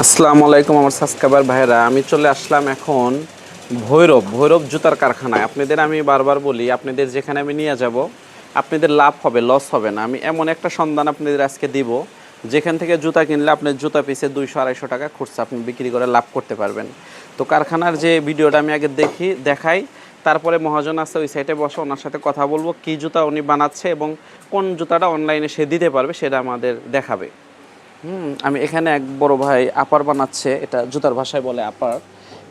আসসালামু আলাইকুম আমার সাবস্ক্রাইবার ভাইরা আমি চলে আসলাম এখন ভৈরব ভৈরব জুতার কারখানায়। আপনাদের আমি বারবার বলি, আপনাদের যেখানে আমি নিয়ে যাব, আপনাদের লাভ হবে লস হবে না। আমি এমন একটা সন্ধান আপনাদের আজকে দিব, যেখান থেকে জুতা কিনলে আপনার জুতা পিসে দুইশো, আড়াইশো টাকা খুচরা আপনি বিক্রি করে লাভ করতে পারবেন। তো কারখানার যে ভিডিওটা আমি আগে দেখি, দেখাই, তারপরে মহাজন আছে ওই সাইটে বসে ওনার সাথে কথা বলব, কী জুতা উনি বানাচ্ছে এবং কোন জুতাটা অনলাইনে সে দিতে পারবে, সেটা আমাদের দেখাবে। হুম আমি এখানে এক বড় ভাই আপার বানাচ্ছে এটা জুতার ভাষায় বলে আপার।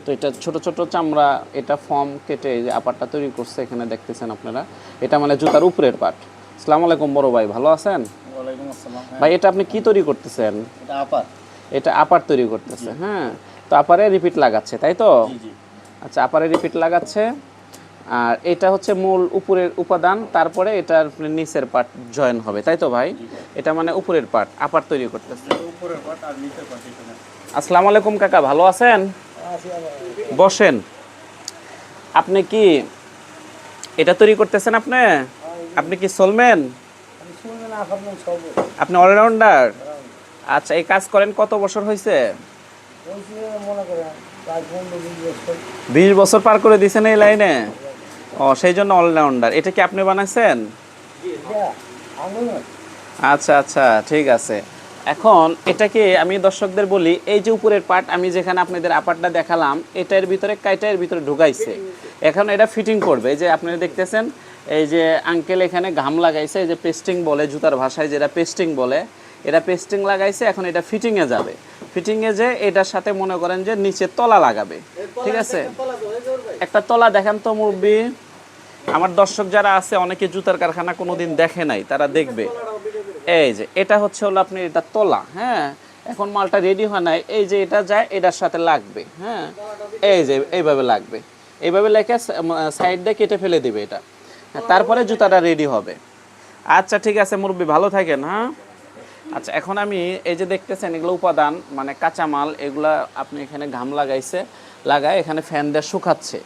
তো এটা ছোট ছোট চামড়া এটা ফর্ম কেটে যে আপারটা তৈরি করছে এখানে দেখতেছেন আপনারা। এটা মানে জুতার উপরের পাট। আসসালামু আলাইকুম বড় ভাই ভালো আছেন? হ্যাঁ। ভাই এটা আপনি কি তৈরি করতেছেন? এটা আপার। এটা আপার তৈরি করতেছে হ্যাঁ। তো আপারে রিপিট লাগাচ্ছে তাই তো? আচ্ছা আপারে রিপিট লাগাচ্ছে। আর এটা হচ্ছে মূল উপরের উপাদান তারপরে এটার নিচের পার্ট জয়েন হবে তাই তো ভাই? এটা মানে উপরের পার্ট আপার তৈরি করতেছে। আসসালামু আলাইকুম কাকা ভালো আছেন? বসেন। আপনি কি এটা তৈরি করতেছেন আপনি? আপনি কি চলবেন আমি শুনলে না ভাবলাম সব আপনি অলরাউন্ডার আচ্ছা এই কাজ করেন কত বছর হয়েছে বিশ বছর। পার করে দিয়েছেন এই লাইনে? ও সেই জন্য অলরাউন্ডার এটা কি আপনি বানাইছেন? আচ্ছা আচ্ছা ঠিক আছে। এখন এটাকে আমি দর্শকদের বলি এই যে উপরের পার্ট আমি যেখানে আপনাদের আপারটা দেখালাম এটার ভিতরে কাইটার ভিতরে ঢুকাইছে। এখন এটা ফিটিং করবে। এই যে আপনারা দেখতেছেন এই যে আঙ্কেল এখানে ঘাম লাগাইছে এই যে পেস্টিং বলে জুতার ভাষায় যেটা পেস্টিং বলে এটা পেস্টিং লাগাইছে এখন এটা ফিটিংয়ে যাবে। ফিটিংয়ে যে এটার সাথে মনে করেন যে নিচে তলা লাগাবে। ঠিক আছে? একটা তলা দেখেন তো মুরব্বী। আমার দর্শক যারা আছে অনেকে জুতার কারখানা কোনোদিন দেখে নাই তারা দেখবে। এই যে এটা হচ্ছে হলো আপনি এটা তোলা হ্যাঁ? এখন মালটা রেডি হয় নাই এই যে এটা যায় এটার সাথে লাগবে হ্যাঁ? এই যে এইভাবে লাগবে। এইভাবে লেখে সাইড দিয়ে কেটে ফেলে দিবে এটা। তারপরে জুতাটা রেডি হবে। আচ্ছা ঠিক আছে মুরব্বী ভালো থাকেন হ্যাঁ? আচ্ছা এখন আমি এই যে দেখতেছেন এগুলো উপাদান মানে কাঁচামাল এগুলা আপনি এখানে ঘাম লাগাইছে লাগায় এখানে ফ্যান দিয়ে শুকাচ্ছে।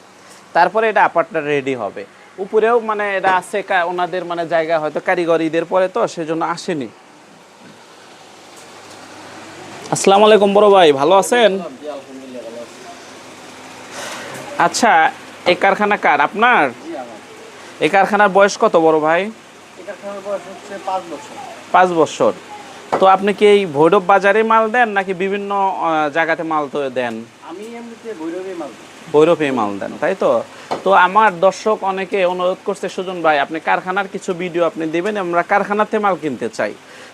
তারপরে এটা আপারটা রেডি হবে। উপরেও মানে এটা আছে ওনাদের মানে জায়গা হয়তো কারিগরিদের পরে তো সেজন্য আসেনি। আসসালামু আলাইকুম বড় ভাই ভালো আছেন? আচ্ছা এই কারখানা কার? আপনার? এই কারখানার বয়স কত বড় ভাই? বছর। পাঁচ বছর। তো আপনি কি এই ভৈরব বাজারে মাল দেন নাকি বিভিন্ন জায়গাতে মাল তো দেন? আমি এমনিতে ভৈরবে মাল দেন তাই তো? তো আমার দর্শক অনেকে অনুরোধ করছে সুজন ভাই আপনি কারখানার কিছু ভিডিও আপনি দিবেন আমরা কারখানাতে মাল কিনতে চাই।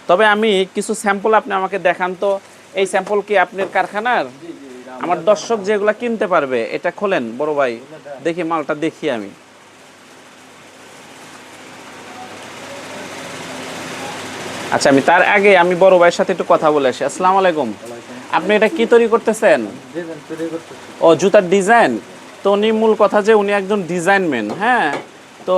তবে আমি কিছু স্যাম্পল আপনি আমাকে দেখান তো। এই স্যাম্পল কি আপনার কারখানার? আমার দর্শক যেগুলা কিনতে পারবে এটা খোলেন বড় ভাই দেখি মালটা দেখি আমি। আচ্ছা আমি তার আগে আমি বড় ভাইয়ের সাথে একটু কথা বলে আসি। আসসালামু আলাইকুম। আপনি এটা কি তৈরি করতেছেন? ও জুতার ডিজাইন? তো উনি মূল কথা যে উনি একজন ডিজাইনম্যান হ্যাঁ? তো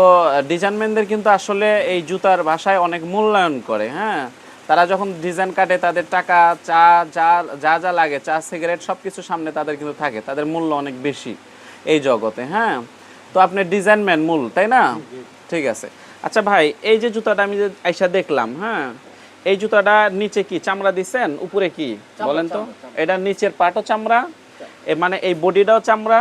ডিজাইনম্যানদের কিন্তু আসলে এই জুতার ভাষায় অনেক মূল্যায়ন করে হ্যাঁ? তারা যখন ডিজাইন কাটে তাদের টাকা চা যা যা যা লাগে চা সিগারেট সব কিছু সামনে তাদের কিন্তু থাকে। তাদের মূল্য অনেক বেশি এই জগতে হ্যাঁ? তো আপনি ডিজাইনম্যান মূল তাই না? ঠিক আছে। আচ্ছা ভাই এই যে জুতাটা আমি যে আইসা দেখলাম হ্যাঁ এই জুতাটা নিচে কি চামড়া দিছেন? উপরে কি? বলেন তো। এটা নিচের পাটও চামড়া এ মানে এই বডিটাও চামড়া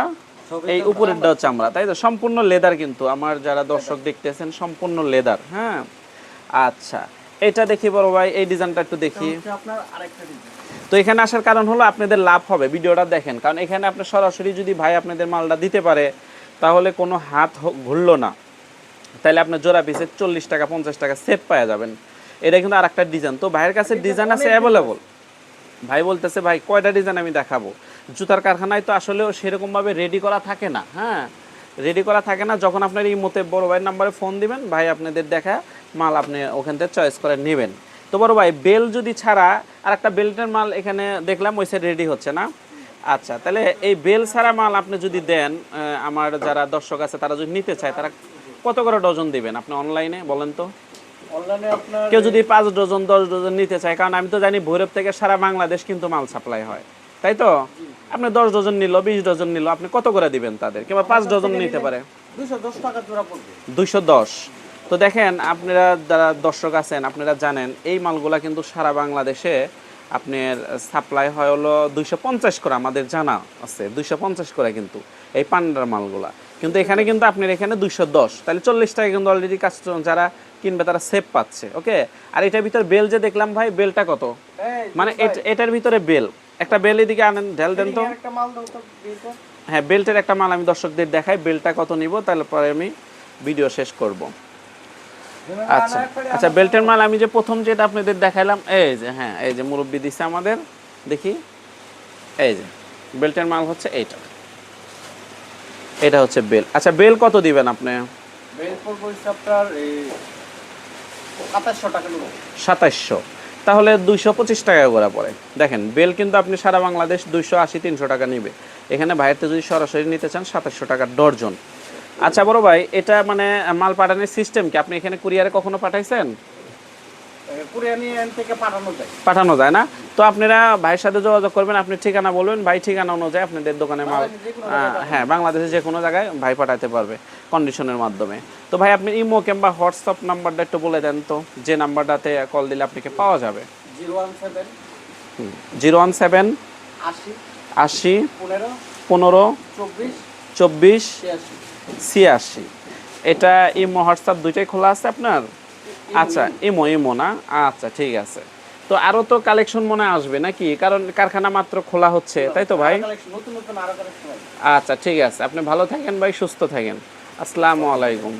এই উপরেরটাও চামড়া। তাই তো? সম্পূর্ণ লেদার কিন্তু আমার যারা দর্শক দেখতেছেন সম্পূর্ণ লেদার হ্যাঁ। আচ্ছা এটা দেখি বড় ভাই এই ডিজাইনটা একটু দেখি। আপনার আরেকটা তো এখানে আসার কারণ হলো আপনাদের লাভ হবে ভিডিওটা দেখেন। কারণ এখানে আপনি সরাসরি যদি ভাই আপনাদের মালটা দিতে পারে তাহলে কোনো হাত ঘুরলো না। তাহলে আপনার জোড়া পিসে চল্লিশ টাকা পঞ্চাশ টাকা সেট পাওয়া যাবেন। এটা কিন্তু আর একটা ডিজাইন তো ভাইয়ের কাছে ডিজাইন আছে অ্যাভেলেবল ভাই বলতেছে ভাই কয়টা ডিজাইন আমি দেখাবো? জুতার কারখানায় তো আসলেও সেরকমভাবে রেডি করা থাকে না হ্যাঁ? রেডি করা থাকে না যখন আপনার এই মতে বড় ভাইয়ের নাম্বারে ফোন দিবেন ভাই আপনাদের দেখা মাল আপনি ওখান থেকে চয়েস করে নেবেন। তো বড় ভাই বেল যদি ছাড়া আর একটা বেল্টের মাল এখানে দেখলাম ওই সাইড রেডি হচ্ছে না। আচ্ছা তাহলে এই বেল ছাড়া মাল আপনি যদি দেন আমার যারা দর্শক আছে তারা যদি নিতে চায় তারা কত করে ডজন দিবেন? আপনি অনলাইনে বলেন তো। অনলাইনে আপনার কেউ যদি পাঁচ ডজন দশ ডজন নিতে চায় কারণ আমি তো জানি ভৈরব থেকে সারা বাংলাদেশ কিন্তু মাল সাপ্লাই হয়। তাই তো? আপনি দশ ডজন নিল বিশ ডজন নিল আপনি কত করে দিবেন তাদের? কিংবা পাঁচ ডজন নিতে পারে। দুইশো দশ তো দেখেন আপনারা যারা দর্শক আছেন আপনারা জানেন এই মালগুলা কিন্তু সারা বাংলাদেশে আপনার সাপ্লাই হয় হলো দুইশো পঞ্চাশ করে আমাদের জানা আছে দুইশো পঞ্চাশ করে কিন্তু এই পান্ডার মালগুলা। কিন্তু এখানে কিন্তু আপনার এখানে দুইশো দশ। তাহলে চল্লিশ টাকা কিন্তু অলরেডি কাস্টমার যারা কিনবে তারা সেভ পাচ্ছে ওকে আর এটার ভিতরে বেল যে দেখলাম ভাই বেলটা কত? মানে এটার ভিতরে বেল একটা বেল এদিকে আনেন ঢেল দেন তো। হ্যাঁ বেল্টের একটা মাল আমি দর্শকদের দেখাই বেলটা কত নিব তাহলে পরে আমি ভিডিও শেষ করব। আচ্ছা আচ্ছা বেল্টের মাল আমি যে প্রথম যেটা আপনাদের দেখাইলাম এই যে হ্যাঁ এই যে মুরব্বি দিছে আমাদের দেখি। এই যে বেল্টের মাল হচ্ছে এইটা। এটা হচ্ছে বেল। আচ্ছা বেল কত দিবেন আপনি? বের করব আপনার এই সাতাশশো টাকা নেব। সাতাইশশো তাহলে দুইশো পঁচিশ টাকা করে পড়ে। দেখেন বেল কিন্তু আপনি সারা বাংলাদেশ দুইশো আশি তিনশো টাকা নিবে। এখানে বাইরেতে যদি সরাসরি নিতে চান সাতাশশো টাকার ডর্জন। আচ্ছা বড় ভাই এটা মানে মাল পাঠানোর সিস্টেম কি? আপনি এখানে কুরিয়ারে কখনো পাঠাইছেন পুরিয়া নিয়ে এন থেকে পাঠানো যায়। না? তো আপনারা ভাইয়ের সাথে যোগাযোগ করবেন আপনি ঠিকানা বলবেন ভাই ঠিকানা অনুযায়ী আপনাদের দোকানে মাল হ্যাঁ বাংলাদেশে যে কোনো জায়গায় ভাই পাঠাতে পারবে কন্ডিশনের মাধ্যমে। তো ভাই আপনি ইমো কিংবা হোয়াটসঅ্যাপ নাম্বারটা একটু বলে দেন তো যে নাম্বারটাতে কল দিলে আপনাকে পাওয়া যাবে। জিরো ওয়ান সেভেন আশি পনেরো চব্বিশ ছিয়াশি। এটা ইমো হোয়াটসঅ্যাপ দুইটাই খোলা আছে আপনার? আচ্ছা ইমো। ইমো না? আচ্ছা ঠিক আছে। তো আরও তো কালেকশন মনে আসবে নাকি? কারণ কারখানা মাত্র খোলা হচ্ছে তাই তো ভাই? আচ্ছা ঠিক আছে। আপনি ভালো থাকেন ভাই সুস্থ থাকেন। আসসালামু আলাইকুম।